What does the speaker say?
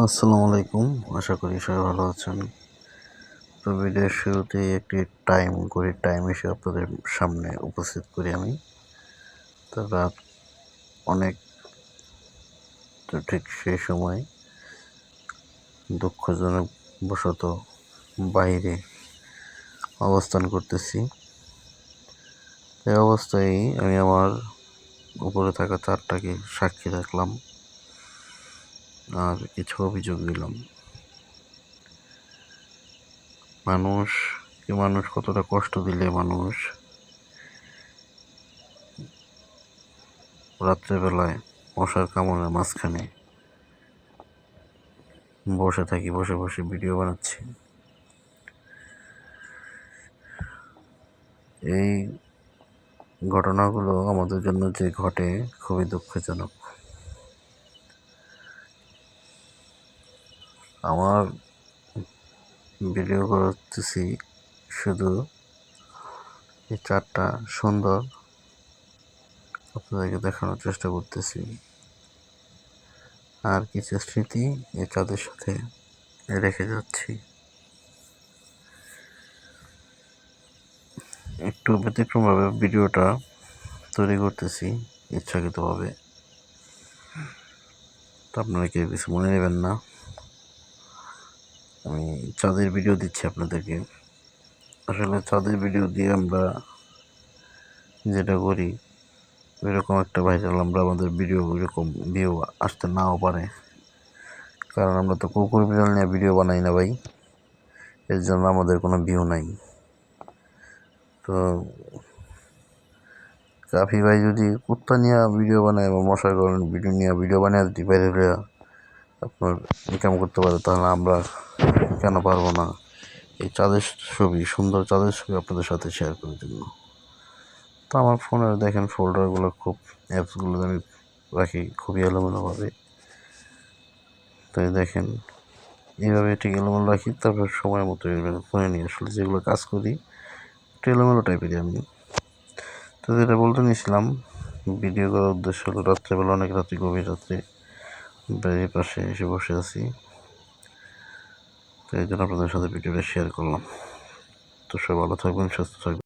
আসসালামু আলাইকুম। আশা করি সবাই ভালো আছেন। তো ভিডিওর শুরুতেই একটি টাইম করি টাইম এসে আপনাদের সামনে উপস্থিত করি আমি। তো রাত অনেক, তো ঠিক সেই সময় দুঃখজনক বশত বাইরে অবস্থান করতেছি। এই অবস্থায় আমি আমার উপরে থাকা চারটাকে সাক্ষী রাখলাম। আর কিছু অভিযোগ দিলাম। মানুষকে মানুষ? কতটা কষ্ট দিলে মানুষ? রাত্রেবেলায় মশার কামড়ের মাঝখানে বসে থাকি, বসে বসে ভিডিও বানাচ্ছি। এই ঘটনাগুলো আমাদের জন্য যে ঘটে, খুবই দুঃখজনক। আমার ভিডিও করতেছি শুধু এই চারটা সুন্দর আপনাদেরকে দেখানোর চেষ্টা করতেছি। আর কিছু স্মৃতি এই চাঁদের সাথে রেখে যাচ্ছি। একটু ব্যতিক্রমভাবে ভিডিওটা তৈরি করতেছি ইচ্ছাকৃতভাবে। তো আপনারা কেউ কিছু মনে নেবেন না। আমি চাঁদের ভিডিও দিচ্ছি আপনাদেরকে। আসলে চাঁদের ভিডিও দিয়ে আমরা যেটা করি ওইরকম একটা ভাইরাল আমরা আমাদের ভিডিও ওইরকম ভিউ আসতে নাও পারে। কারণ আমরা তো কুকুর বিড়াল নিয়ে ভিডিও বানাই না ভাই। এর জন্য আমাদের কোনো ভিউ নাই। তো কাফি ভাই যদি কুত্তা নিয়ে ভিডিও বানায় বা মশার কারণে ভিডিও নিয়ে ভিডিও বানায় যদি বাইরে আপনার ইনকাম করতে পারে, তাহলে আমরা কেন পারব না? এই চাঁদের ছবি, সুন্দর চাঁদের ছবি আপনাদের সাথে শেয়ার করার জন্য। তো আমার ফোনে দেখেন ফোল্ডারগুলো খুব অ্যাপসগুলো আমি রাখি খুবই এলোমেলোভাবে তাই দেখেন, এইভাবে ঠিক এলোমেলো রাখি, তারপর সময় মতো ফোনে নিয়ে আসলে যেগুলো কাজ করি, একটু এলোমেলো টাইপেরই আমি। তো যেটা বলতে নিয়েছিলাম ভিডিও করার উদ্দেশ্য হলো রাত্রেবেলা, অনেক রাত্রি, গভীর রাত্রে বাড়ির পাশে এসে বসে আছি। এই জন্য আপনাদের সাথে ভিডিওটা শেয়ার করলাম। তো সব ভালো থাকবেন সুস্থ থাকবেন।